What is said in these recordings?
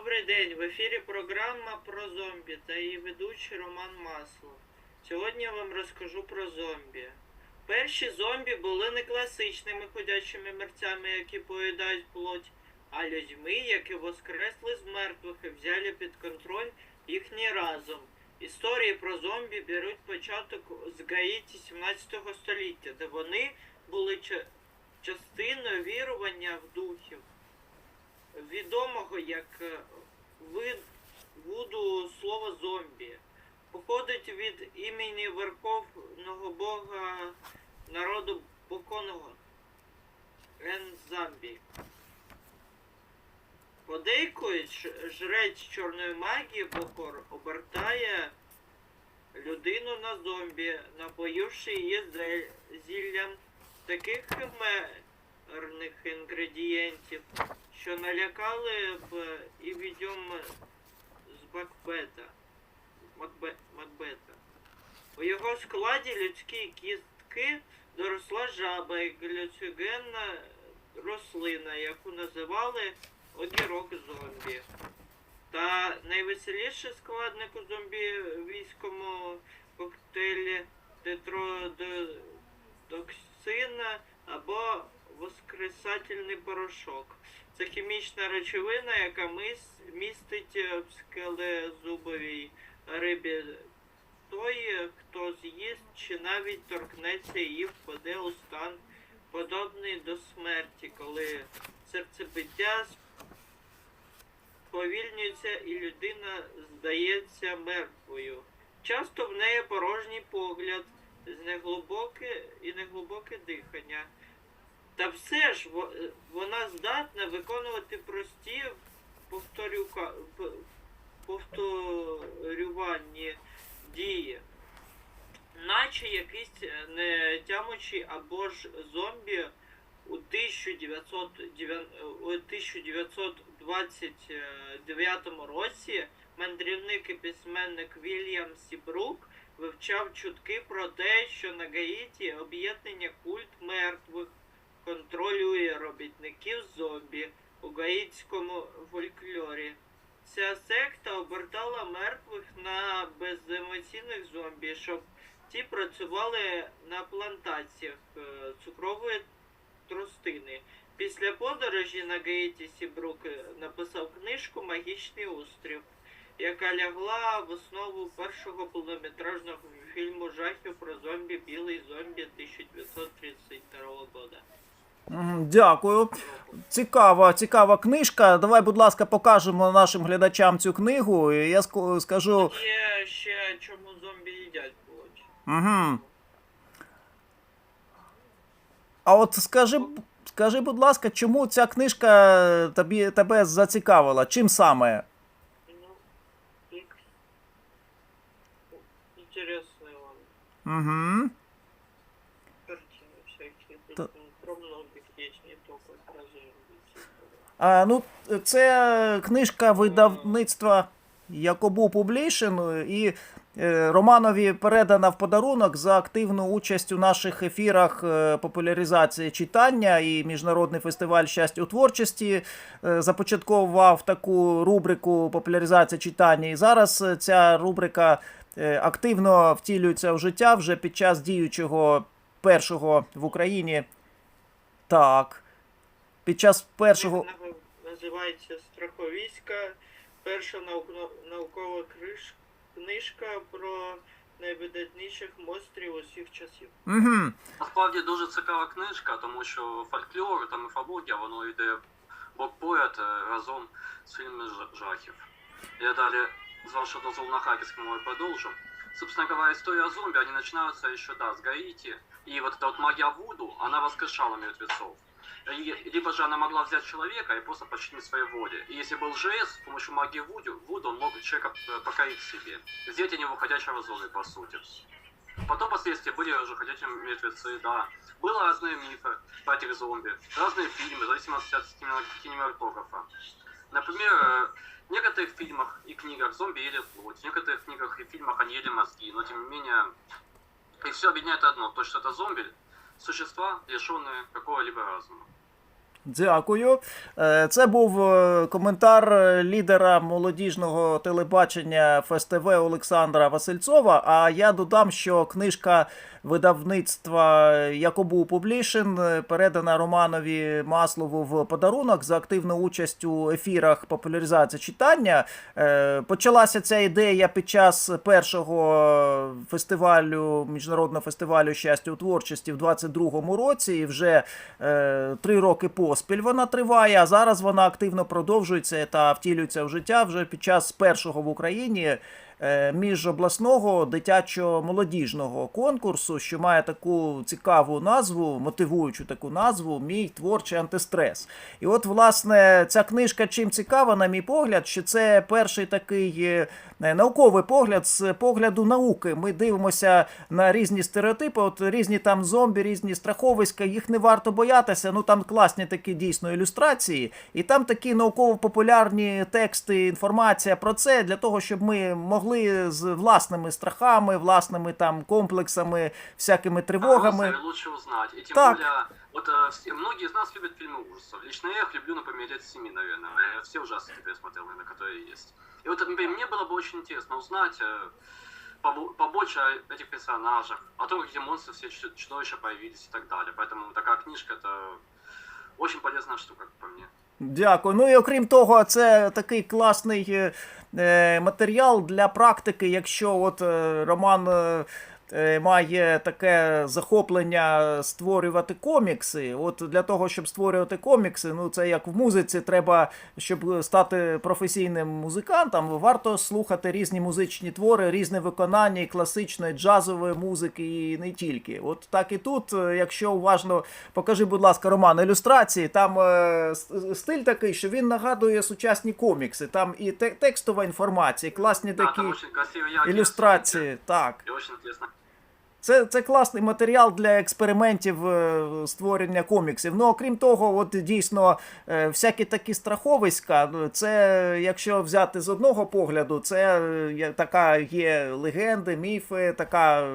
Добрий день. В ефірі програма про зомбі та її ведучий Роман Маслов. Сьогодні я вам розкажу про зомбі. Перші зомбі були не класичними ходячими мерцями, які поїдають плоть, а людьми, які воскресли з мертвих і взяли під контроль їхній разум. Історії про зомбі беруть початок з Гаїті 17 століття, де вони були частиною вірування в духів відомого як е, вид вуду слова зомбі. Походить від імені верховного бога народу Боконого Ензамбі. Подейкують, жрець чорної магії Бокор обертає людину на зомбі, напоївши її зіллям таких химерних інгредієнтів, що налякали б і відьом з Макбета. Макбе, Макбета. У його складі людські кістки доросла жаба і глюцигенна рослина, яку називали огірок зомбі. Та найвеселіший складник у зомбі війському коктейлі тетродоксина або воскресательний порошок. Це хімічна речовина, яка містить е, в скелезубовій рибі. Той, хто з'їсть чи навіть торкнеться її, впаде у стан, подобний до смерті, коли серцебиття сповільнюється і людина здається мертвою. Часто в неї порожній погляд, з неглибоке і неглибоке дихання. Та все ж е, вона здатна виконувати прості повторюка, п- дії, наче якийсь е, нетямучий або ж зомбі у 1909 у 1929 році мандрівник і письменник Вільям Сібрук вивчав чутки про те, що на Гаїті об'єднання культ мертвих контролює робітників зомбі у гаїтському фольклорі. Ця секта обертала мертвих на беземоційних зомбі, щоб ті працювали на плантаціях е, цукрової тростини. Після подорожі на Гаїті Сібрук е, написав книжку Магічний острів, яка лягла в основу першого повнометражного фільму жахів про зомбі Білий зомбі 1932 года. Дякую. Цікава, цікава книжка. Давай, будь ласка, покажемо нашим глядачам цю книгу. Я ск- скажу. Є ще чому зомбі їдять плоть. Угу. А от скажи, скажи, будь ласка, чому ця книжка тобі, тебе зацікавила? Чим саме? Ну, икс. Вам Угу. картины всякие. Про многих А, ну, це книжка видавництва Якобу Публейшн, і е, Романові передана в подарунок за активну участь у наших ефірах е, популяризації читання і Міжнародний фестиваль щастя у творчості е, започаткував таку рубрику популяризація читання. І зараз ця рубрика активно втілюється в життя вже під час діючого першого в Україні. Так. Під час першого. Називається Страховіська. Перша наукова книжка про найвидатніших монстрів усіх часів. Угу. Насправді дуже цікава книжка, тому що фольклор та міфологія, воно йде бок поряд е, разом з фільмами жахів. Я далі, з вашего дозволу на хакерской мове продолжу. Собственно говоря, история зомби, они начинаются еще, да, с Гаити. И вот эта вот магия Вуду, она воскрешала мертвецов. И- либо же она могла взять человека и просто подчинить своей воле. И если был жрец, с помощью магии Вуду, Вуду он мог человека э, покорить себе. Сделать из него ходячего зомби, по сути. Потом впоследствии были уже ходячие мертвецы, да. Были разные мифы про этих зомби, разные фильмы, в зависимости от кинема- кинематографа. Например, э, в некоторых фильмах и книгах зомби ели плоть, в некоторых книгах и фильмах они ели мозги, но тем не менее их все объединяет одно, то что это зомби, существа, лишенные какого-либо разума. Дякую. Е, Це був е, коментар е, лідера молодіжного телебачення ФСТВ Олександра Васильцова. А я додам, що книжка видавництва Якобу Публішин передана Романові Маслову в подарунок за активну участь у ефірах популяризації читання. Е, Почалася ця ідея під час першого фестивалю міжнародного фестивалю щастя у творчості в 22-му році. І вже е, три роки поспіль вона триває. А зараз вона активно продовжується та втілюється в життя вже під час першого в Україні. Е, Міжобласного дитячо-молодіжного конкурсу, що має таку цікаву назву, мотивуючу таку назву Мій творчий антистрес. І от, власне, ця книжка чим цікава, на мій погляд, що це перший такий е, науковий погляд з погляду науки. Ми дивимося на різні стереотипи, от різні там зомбі, різні страховиська, їх не варто боятися. Ну там класні такі дійсно ілюстрації, і там такі науково-популярні тексти, інформація про це для того, щоб ми могли з власними страхами, власними там комплексами, всякими тривогами. Вопросы лучше узнать. И тем Так. более, вот э, все- многие из нас любят фильмы ужасов. Лично я их люблю, например, лет с 7, наверное. Я все ужасы теперь смотрел, наверное, которые есть. И вот, например, мне было бы очень интересно узнать э, побо- побольше о этих персонажах, о том, как эти монстры, все чудо- чудовища появились и так далее. Поэтому такая книжка это очень полезная штука, как по мне. Дякую. Ну і окрім того, це такий класний е, е, матеріал для практики, якщо от е, Роман. Е, Має таке захоплення створювати комікси. От для того, щоб створювати комікси, ну це як в музиці, треба, щоб стати професійним музикантом, варто слухати різні музичні твори, різне виконання і класичної джазової музики, і не тільки. От так і тут, е, якщо уважно покажи, будь ласка, Роман, ілюстрації, там е, стиль такий, що він нагадує сучасні комікси. Там і текстова інформація, і класні такі яркие ілюстрації. Так. очень. Це, це класний матеріал для експериментів е, створення коміксів. Ну, окрім того, от дійсно е, всякі такі страховиська, ну, це, якщо взяти з одного погляду, це е, така є легенди, міфи, така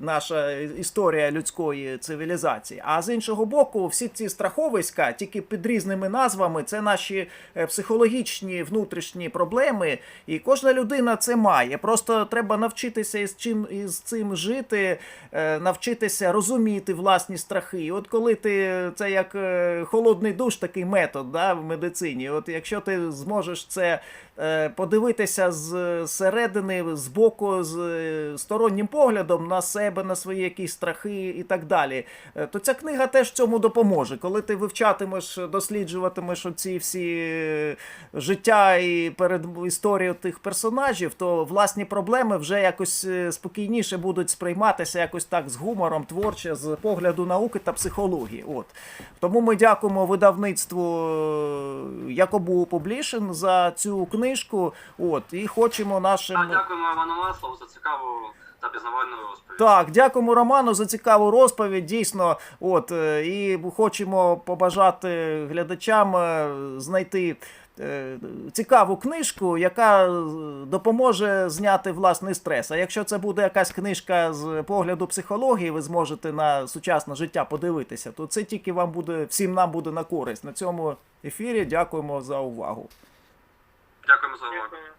наша історія людської цивілізації. А з іншого боку, всі ці страховиська, тільки під різними назвами, це наші психологічні внутрішні проблеми, і кожна людина це має. Просто треба навчитися із чим із цим жити, навчитися розуміти власні страхи. І от коли ти це як е, холодний душ, такий метод да, в медицині. От якщо ти зможеш це е, подивитися з середини, з боку, з е, стороннім поглядом на себе, на свої якісь страхи і так далі, е, то ця книга теж цьому допоможе. Коли ти вивчатимеш, досліджуватимеш оці всі е, життя і перед історію тих персонажів, то власні проблеми вже якось е, спокійніше будуть сприйматися якось так з гумором, творче, з погляду науки та психології. От тому ми дякуємо видавництву е, Якобу Публішин за цю книжку. От і хочемо нашим. А дякуємо Івану Маслову за цікаву та пізнавальну розповідь. Так, дякуємо Роману за цікаву розповідь. Дійсно, от е, і хочемо побажати глядачам е, знайти. Е, Цікаву книжку, яка е, допоможе зняти власний стрес. А якщо це буде якась книжка з погляду психології, ви зможете на сучасне життя подивитися, то це тільки вам буде всім нам буде на користь. На цьому ефірі дякуємо за увагу. Дякуємо за увагу.